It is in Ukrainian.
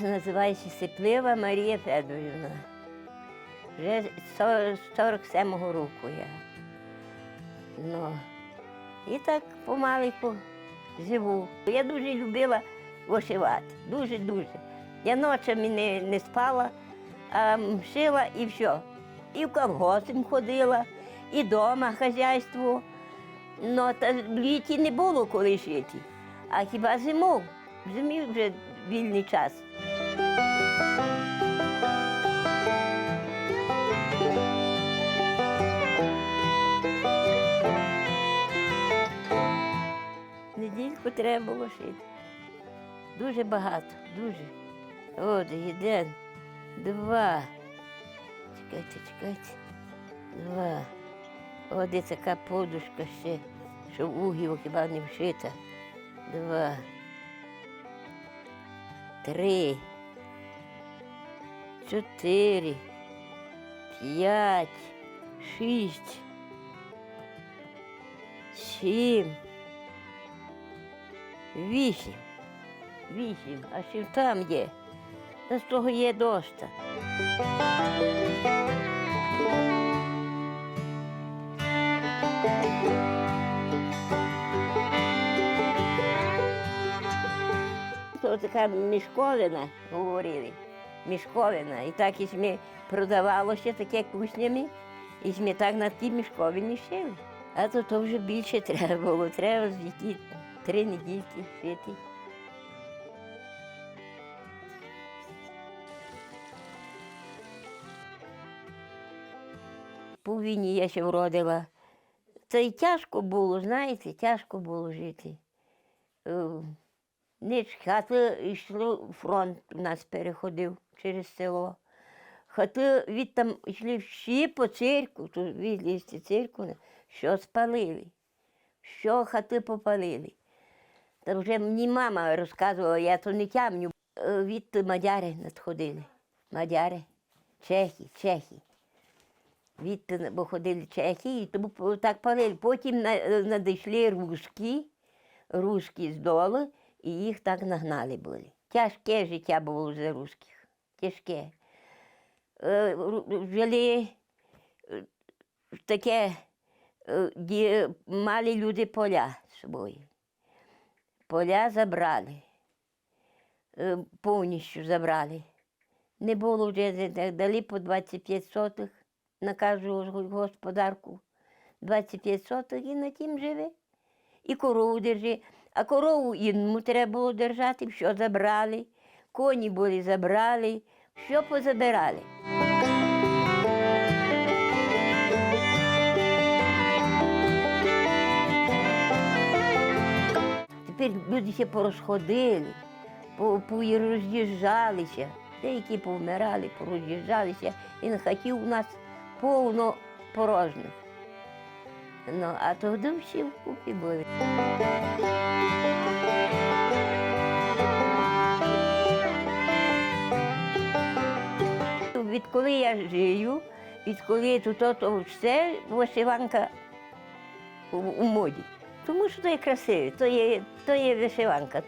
називається Сиплива Марія Федорівна. Вже з 47-го року я. Ну, і так помаленьку живу. Я дуже любила вишивати, дуже-дуже. Я ночами не, не спала, а шила і все. І в колгосп ходила, і вдома хазяйство. Ну, та в літі не було коли шити, а хіба зиму. В зимі вже вільний час. Недільку треба було шити. Дуже багато, дуже. От, один, два. Чекайте, чекайте. Два. Де така подушка ще, що в хіба не вшита. Два. Три. Чотири. П'ять. Шість. Сім. Вісім. Вісім. А ще там є. З того є доста. То така мішковина, говорили. Мішковина. І так і ми продавалося таке куснями, і ми так на ті мішковині шили. А то, то вже більше треба було. Треба з які три недільки шити. По війні я ще вродила. Це й тяжко було, знаєте, тяжко було жити. Е, Ніч хати йшло, фронт у нас переходив через село. Хати від там йшли всі по цирку, тут відлізти цирку, що спалили, що хати попалили. Та вже мені мама розказувала, я то не тямню. Е, Від мадяри надходили. Мадяри, чехи, чехи. Від бо ходили чехи, і тому так палили. Потім надійшли русські, русські з і їх так нагнали були. Тяжке життя було за русських. Тяжке. Е, Жили е, таке, е, ді- мали люди поля з собою. Поля забрали, е, повністю забрали. Не було вже де- де- дали по 25 сотих на кожну господарку. 25 сотих і на тім живе. І корову держи. А корову інну треба було держати, що забрали. Коні були забрали, що позабирали. Тепер люди ще порозходили, по- пороз'їжджалися. Деякі повмирали, пороз'їжджалися, і на хаті у нас повно порожніх. Ну, а тоді всі вкупі були. Відколи я жию, відколи тут то, все вишиванка у моді. Тому що то є красиві, то є, то є вишиванка.